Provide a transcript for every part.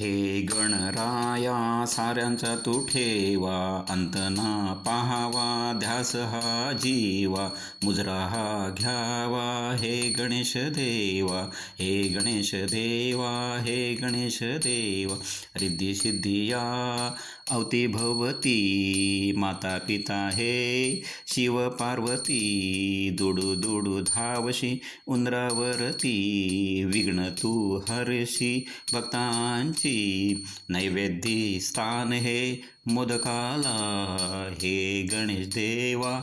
हे गणराया साऱ्यांचा तू ठेवा अंतना पाहावा ध्यास हा जीवा मुजरा हा घ्यावा हे गणेश देवा हे गणेश देवा हे गणेश देवा. रिद्धी सिद्धिया अवती भवती माता पिता हे शिव पार्वती दुडू दुडू धावशी उंदरावरती विघ्न तू हरशी भक्तांची नैवेद्य स्थान हे मोदकाला. हे गणेश देवा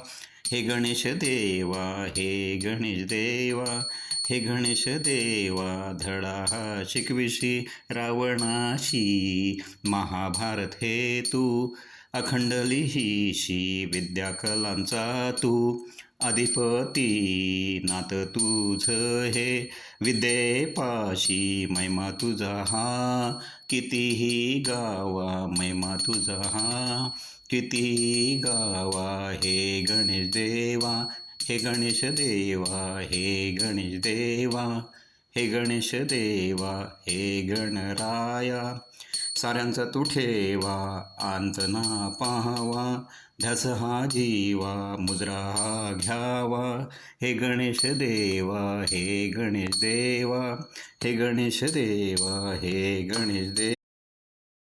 हे गणेश देवा हे गणेश देवा हे गणेश देवा धडा हा शिकविशी रावणाशी महाभारत हे तू अखंड लिहिशी विद्या कलांचा तू अधिपती. नात तुझ हे विद्येपाशी महिमा तुझा हा. कितीही गावा महिमा तुझा हा. कितीही गावा हे गणेश देवा. हे गणेश देवा हे गणेश देवा. हे गणेश देवा हे गणराया. साऱ्यांचा तू ठेवा अंत ना पाहावा ध्यास हा जीवा मुजरा हा घ्यावा. हे गणेश देवा हे गणेश देवा हे गणेश देवा हे गणेश देवा.